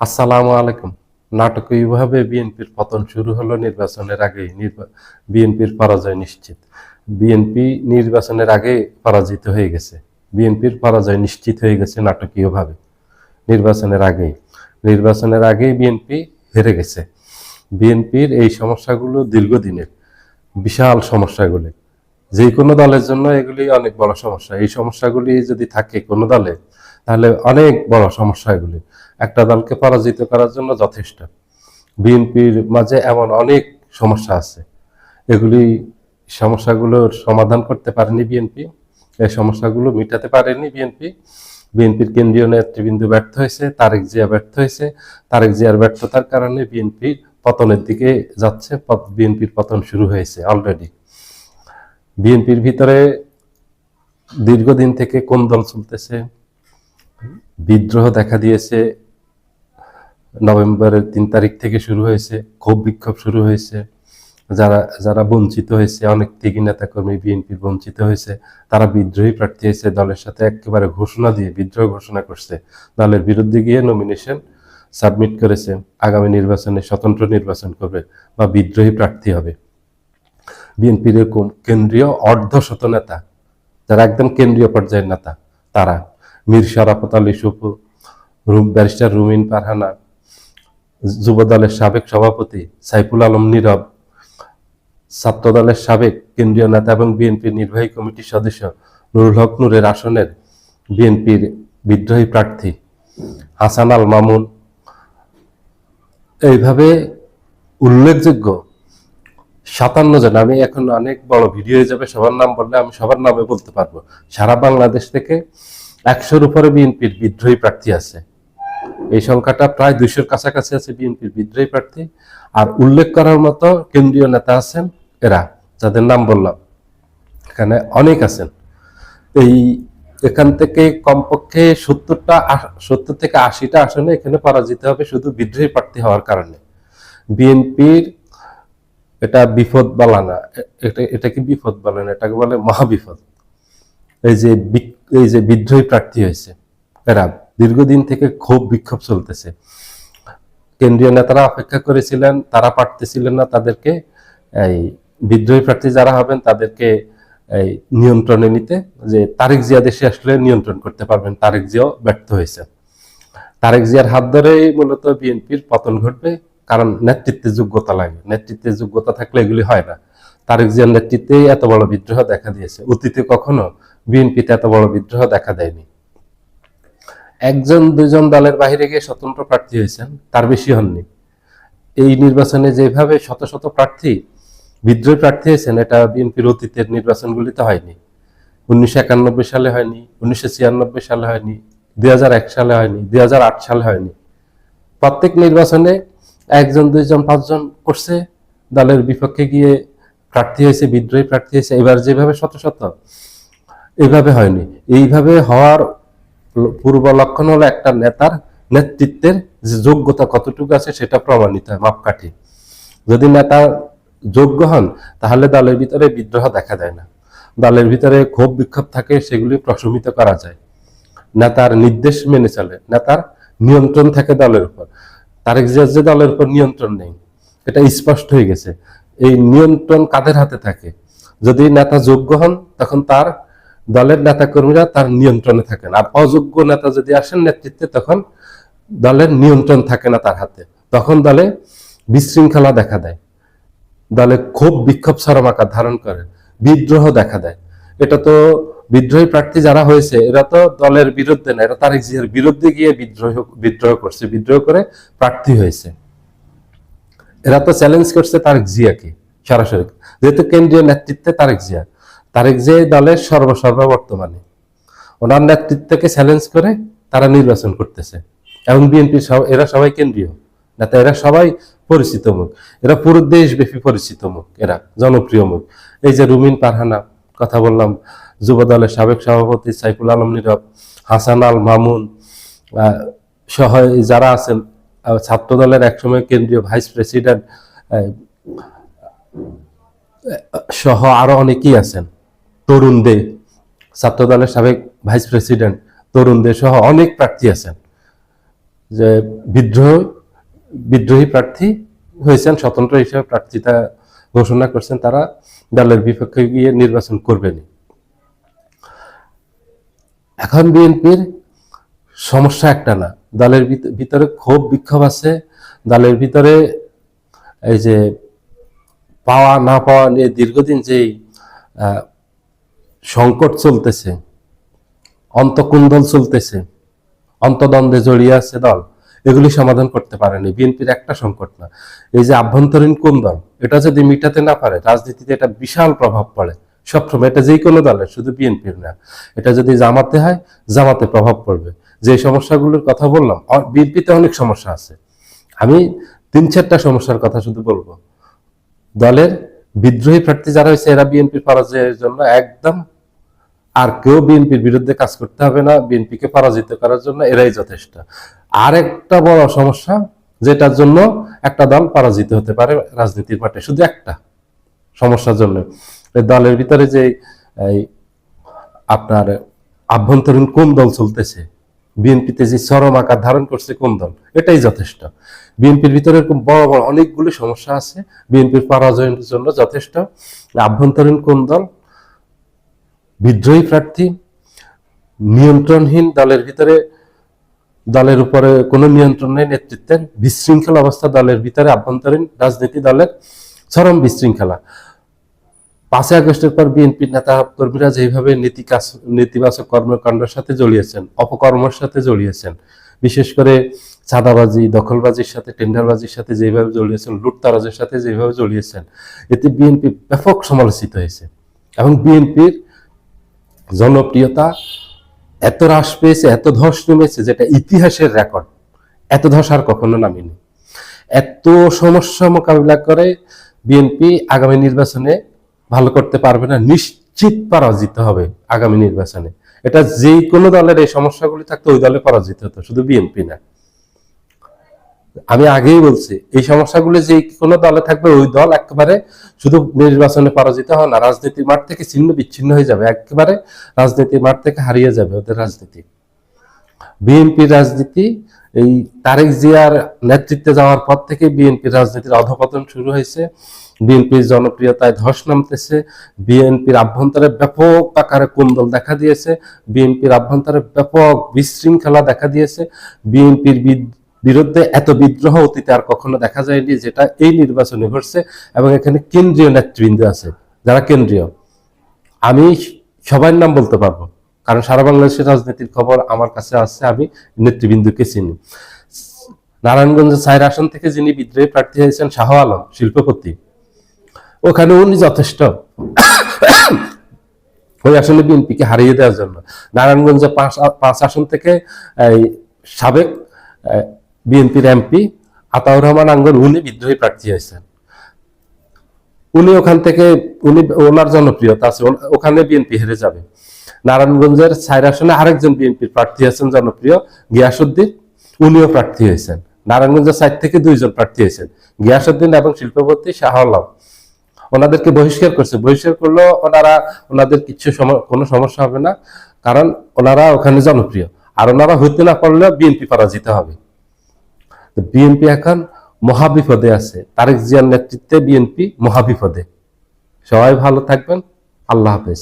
আসসালামু আলাইকুম। নাটকীয়ভাবে বিএনপির পতন শুরু হলো নির্বাচনের আগেই। বিএনপির পরাজয় নিশ্চিত। বিএনপি নির্বাচনের আগে পরাজিত হয়ে গেছে। বিএনপির পরাজয় নিশ্চিত হয়ে গেছে নাটকীয়ভাবে। নির্বাচনের আগেই। নির্বাচনের আগেই বিএনপি হেরে গেছে। বিএনপির এই সমস্যাগুলো দীর্ঘদিনের। বিশাল সমস্যাগুলি। যে কোনো দলের জন্য এগুলি অনেক বড় সমস্যা। এই সমস্যাগুলি যদি থাকে কোনো দলে, তাহলে অনেক বড় সমস্যা এগুলি। একটা দলকে পরাজিত করার জন্য যথেষ্ট। বিএনপির মাঝে এমন অনেক সমস্যা আছে। এগুলি সমস্যাগুলোর সমাধান করতে পারেনি বিএনপি। এই সমস্যাগুলো মিটাতে পারেনি বিএনপি। বিএনপির কেন্দ্রীয় নেতৃবৃন্দ ব্যর্থ হয়েছে, তারেক জিয়া ব্যর্থ হয়েছে। তারেক জিয়ার ব্যর্থতার কারণে বিএনপির পতনের দিকে যাচ্ছে বিএনপির পতন শুরু হয়েছে অলরেডি বিএনপির ভিতরে দীর্ঘদিন থেকে কোন দল চলতেছে? বিদ্রোহ দেখা দিয়েছে নভেম্বরের তিন তারিখ থেকে শুরু হয়েছে, ক্ষোভ বিক্ষোভ শুরু হয়েছে। যারা যারা বঞ্চিত হয়েছে, অনেক ত্যাগী নেতাকর্মী, বিএনপির বঞ্চিত হয়েছে, তারা বিদ্রোহী প্রার্থী হয়েছে, দলের সাথে একেবারে ঘোষণা দিয়ে বিদ্রোহ ঘোষণা করছে। দলের বিরুদ্ধে গিয়ে নমিনেশন সাবমিট করেছে, আগামী নির্বাচনে স্বতন্ত্র নির্বাচন করবে বা বিদ্রোহী প্রার্থী হবে। বিএনপির এরকম কেন্দ্রীয় অর্ধশত নেতা, যারা একদম কেন্দ্রীয় পর্যায়ের নেতা, তারা মীর শরাফত আলী সুপু, রুম, ব্যারিস্টার রুমিন পারহানা যুব দলের সাবেক সভাপতি সাইফুল আলম নীরব ছাত্র দলের সাবেক কেন্দ্রীয় নেতা এবং বিএনপির নির্বাহী কমিটির সদস্য নুরুল হক নুরের আসনের বিএনপির বিদ্রোহী প্রার্থী হাসান আল মামুন। এইভাবে উল্লেখযোগ্য সাতান্ন জন, আমি এখন অনেক বড় ভিডিও হয়ে যাবে, সবার নাম বললে আমি সবার নামে বলতে পারব। সারা বাংলাদেশ থেকে একশোর উপরে বিএনপির বিদ্রোহী প্রার্থী আছে। এই সংখ্যাটা প্রায় দুইশোর কাছাকাছি আছে বিএনপির বিদ্রোহী প্রার্থী। আর উল্লেখ করার মতো কেন্দ্রীয় নেতা আছেন এরা, যাদের নাম বললাম। এখানে অনেক আছেন। এই এখান থেকে কমপক্ষে সত্তরটা সত্তর থেকে আশিটা আসনে এখানে পরাজিত হবে শুধু বিদ্রোহী প্রার্থী হওয়ার কারণে। বিএনপির এটা বিপদ বলা না এটা এটাকে বিপদ বলে না? এটাকে বলে মহাবিপদ। এই যে এই যে বিদ্রোহী প্রার্থী হয়েছে, এরা দীর্ঘদিন থেকে ক্ষোভ বিক্ষোভ চলতেছে। কেন্দ্রীয় নেতারা অপেক্ষা করেছিলেন, তারা পারতেছিলেন না তাদেরকে এই বিদ্রোহী প্রার্থী যারা হবেন তাদেরকে এই নিয়ন্ত্রণে নিতে, যে তারেক জিয়া দেশে আসলে নিয়ন্ত্রণ করতে পারবেন। তারেক জিয়াও ব্যর্থ হয়েছে। তারেক জিয়ার হাত ধরেই মূলত বিএনপির পতন ঘটবে, কারণ নেতৃত্বে যোগ্যতা লাগে। নেতৃত্বে যোগ্যতা থাকলে এগুলি হয় না। তারেক জিয়ার নেতৃত্বেই এত বড় বিদ্রোহ দেখা দিয়েছে। অতীতে কখনো বিএনপিতে এত বড় বিদ্রোহ দেখা দেয়নি। একজন দুজন দলের বাহিরে গিয়ে স্বতন্ত্র প্রার্থী হয়েছেন, তার বেশি হননি। এই নির্বাচনে যেভাবে শত শত প্রার্থী, বিদ্রোহী প্রার্থী হয়েছেন, এটা বিএনপির অতীতের নির্বাচনগুলিতে হয়নি। উনিশশো একানব্বই সালে হয়নি, উনিশশো ছিয়ানব্বই সালে হয়নি দু হাজার এক সালে হয়নি, দুই সালে হয়নি। প্রত্যেক নির্বাচনে একজন, দুইজন, পাঁচজন করছে, দলের বিপক্ষে গিয়ে প্রার্থী হয়েছে, বিদ্রোহী প্রার্থী হয়েছে, এবার যেভাবে শত শত এইভাবে হয়নি। এইভাবে হওয়ার পূর্ব লক্ষণ হলো একটা নেতার নেতৃত্বের যে যোগ্যতা কতটুকু আছে সেটা প্রমাণিত হয় মাপকাঠি। যদি নেতা যোগ্য হন, তাহলে দলের ভিতরে বিদ্রোহ দেখা যায় না। দলের ভিতরে ক্ষোভ বিক্ষোভ থাকে, সেগুলি প্রশমিত করা যায়। নেতার নির্দেশ মেনে চলে, নেতার নিয়ন্ত্রণ থাকে দলের উপর। তারেক যে দলের উপর নিয়ন্ত্রণ নেই, এটা স্পষ্ট হয়ে গেছে। এই নিয়ন্ত্রণ কাদের হাতে থাকে? যদি নেতা যোগ্য হন, তখন তার দলের নেতা কর্মীরা তার নিয়ন্ত্রণে থাকেন। আর অযোগ্য নেতা যদি আসেন নেতৃত্বে, তখন দলের নিয়ন্ত্রণ থাকে না তার হাতে। তখন দলে বিশৃঙ্খলা দেখা দেয়। দলে ক্ষোভ, বিক্ষোভ, সরম আকার ধারণ করে। বিদ্রোহ দেখা দেয়। এটা তো বিদ্রোহী প্রার্থী যারা হয়েছে, এরা তো দলের বিরুদ্ধে না, এরা তারেক জিয়ার বিরুদ্ধে গিয়ে বিদ্রোহ বিদ্রোহ করছে, বিদ্রোহ করে প্রার্থী হয়েছে। এরা তো চ্যালেঞ্জ করছে তারেক জিয়াকে সরাসরি। যেহেতু কেন্দ্রীয় নেতৃত্বে তারেক জিয়া। তারেক যে দলের সর্বসর্বা বর্তমানে, ওনার নেতৃত্বকে চ্যালেঞ্জ করে তারা নির্বাচন করতেছে। এবং বিএনপি এরা সবাই কেন্দ্রীয়। নেতা এরা সবাই পরিচিত মুখ। এরা পুরো দেশব্যাপী পরিচিত মুখ, এরা জনপ্রিয় মুখ। এই যে রুমিন পারহানা, কথা বললাম, যুব দলের সাবেক সভাপতি সাইফুল আলম নীরব, হাসান আল মামুন সহ যারা আছেন ছাত্র দলের একসময় কেন্দ্রীয় ভাইস প্রেসিডেন্ট সহ আরও অনেকেই আছেন। তরুণ দে ছাত্র দলের সাবেক ভাইস প্রেসিডেন্ট তরুণ দে সহ অনেক প্রার্থী আছেন। যে বিদ্রোহ, বিদ্রোহী প্রার্থী হয়েছেন, স্বতন্ত্র হিসেবে প্রার্থিতা ঘোষণা করছেন, তারা দলের বিপক্ষে গিয়ে নির্বাচন করবেনি এখন বিএনপির সমস্যা একটা না, দলের ভিত- ভিতরে ক্ষোভ, বিক্ষোভ আছে, দলের ভিতরে এই যে পাওয়া, না পাওয়া নিয়ে দীর্ঘদিন যেই সংকট চলতেছে অন্তকুন্দল চলতেছে, অন্তদ্বন্দ্বে জড়িয়ে আছে দল। এগুলি সমাধান করতে পারেনি। বিএনপির একটা সংকট না। এই যে আভ্যন্তরীণ কোন্দল, এটা যদি মিটাতে না পারে, রাজনীতিতে এটা বিশাল প্রভাব পড়ে। সবসময় এটা যে কোনো দলের, শুধু বিএনপির না। এটা যদি জামাতে হয়, জামাতে প্রভাব পড়বে। যে সমস্যাগুলোর কথা বললাম বিএনপিতে অনেক সমস্যা আছে। আমি তিন চারটা সমস্যার কথা শুধু বলব। দলের বিদ্রোহী প্রার্থী যারা হয়েছে, এরা বিএনপির পরাজয়ের জন্য একদম আর কেউ বিএনপির বিরুদ্ধে কাজ করতে হবে না, বিএনপিকে পরাজিত করার জন্য এরাই যথেষ্ট। আর একটা বড় সমস্যা, যেটার জন্য একটা দল পরাজিত হতে পারে রাজনীতির মাঠে, শুধু একটা সমস্যার জন্য। দলের ভিতরে যে আপনার আভ্যন্তরীণ কোন দল চলতেছে, বিএনপিতে যে চরম আকার ধারণ করছে কোন দল, এটাই যথেষ্ট। বিএনপির ভিতরে বড় বড় অনেকগুলি সমস্যা আছে, বিএনপির পরাজয়ের জন্য যথেষ্ট। আভ্যন্তরীণ কোন দল বিদ্রোহী প্রার্থী, নিয়ন্ত্রণহীন দলের ভিতরে, দলের উপরে কোনো নিয়ন্ত্রণ নেই নেতৃত্বের বিশৃঙ্খল অবস্থা দলের ভিতরে আভ্যন্তরীণ রাজনীতি দলের চরম বিশৃঙ্খলা। পাঁচই আগস্টের পর বিএনপির নেতা কর্মীরা যেভাবে নীতি নেতিবাচক কর্মকাণ্ডের সাথে জড়িয়েছেন, অপকর্মের সাথে জড়িয়েছেন, বিশেষ করে চাঁদাবাজি, দখলবাজির সাথে, টেন্ডারবাজির সাথে যেভাবে জড়িয়েছেন, লুটতারাজের সাথে যেভাবে জড়িয়েছেন, এতে বিএনপি ব্যাপক সমালোচিত হয়েছে। এবং বিএনপির জনপ্রিয়তা, এত হ্রাস পেয়েছে, এত ধস নেমেছে, যেটা ইতিহাসের রেকর্ড, এত ধস আর কখনো নামেনি। এত সমস্যা মোকাবিলা করে বিএনপি আগামী নির্বাচনে ভালো করতে পারবে না, নিশ্চিত পরাজিত হবে আগামী নির্বাচনে। এটা যে কোনো দলের এই সমস্যাগুলি থাকতো ওই দলে পরাজিত হতো, শুধু বিএনপি না। আমি আগেই বলছি, এই সমস্যাগুলো যে কোনো দলে থাকবে, ওই দল একেবারে শুধু নির্বাচনে পরাজিত হয় না, রাজনীতির মাঠ থেকে ছিন্ন, বিচ্ছিন্ন হয়ে যাবে, একেবারে রাজনীতির মাঠ থেকে হারিয়ে যাবে ওদের রাজনীতি। বিএনপির রাজনীতি, এই তারেক জিয়ার নেতৃত্বে যাওয়ার পর থেকে বিএনপির রাজনীতির অধপতন শুরু হয়েছে, বিএনপির জনপ্রিয়তায় ধস নামতেছে, বিএনপির অভ্যন্তরে ব্যাপক আকারে কুন্দল দেখা দিয়েছে, বিএনপির অভ্যন্তরে ব্যাপক বিশৃঙ্খলা দেখা দিয়েছে, বিএনপির বিরুদ্ধে এত বিদ্রোহ অতীতে আর কখনো দেখা যায়নি, যেটা এই নির্বাচনে ঘটছে এবং এখানে কেন্দ্রীয় নেতৃবৃন্দ আছে। যারা কেন্দ্রীয়? আমি সবার নাম বলতে পারব, কারণ সারা বাংলাদেশের রাজনীতির খবর আমার কাছে আছে, আমি নেতৃবৃন্দকে চিনি। নারায়ণগঞ্জ সাইর আসন থেকে যিনি বিদ্রোহী প্রার্থী হয়েছেন শাহ আলম, শিল্পপতি, ওখানে উনি যথেষ্ট ওই আসনে বিএনপিকে হারিয়ে দেওয়ার জন্য। নারায়ণগঞ্জে পাঁচ পাঁচ আসন থেকে সাবেক বিএনপির এমপি আতাউর রহমান আঙ্গর, উনি বিদ্রোহী প্রার্থী হয়েছেন। উনি ওখান থেকে, উনি ওনার জনপ্রিয়তা আছে ওখানে বিএনপি হেরে যাবে। নারায়ণগঞ্জের সাইর আসনে আরেকজন বিএনপির প্রার্থী আছেন, জনপ্রিয় গিয়াসুদ্দিন, উনিও প্রার্থী হয়েছেন। নারায়ণগঞ্জের সাইড থেকে দুইজন প্রার্থী হয়েছেন, গিয়াসুদ্দিন এবং শিল্পপতি শাহ আলম। ওনাদেরকে বহিষ্কার করছে। বহিষ্কার করলেও ওনারা, ওনাদের কিছু কোনো সমস্যা হবে না, কারণ ওনারা ওখানে জনপ্রিয়। আর ওনারা হইতে না পারলেও বিএনপি পরাজিত হবে। বিএনপি এখন মহাবিপদে আছে। তারেক জিয়ার নেতৃত্বে বিএনপি মহাবিপদে। সবাই ভালো থাকবেন। আল্লাহ হাফেজ।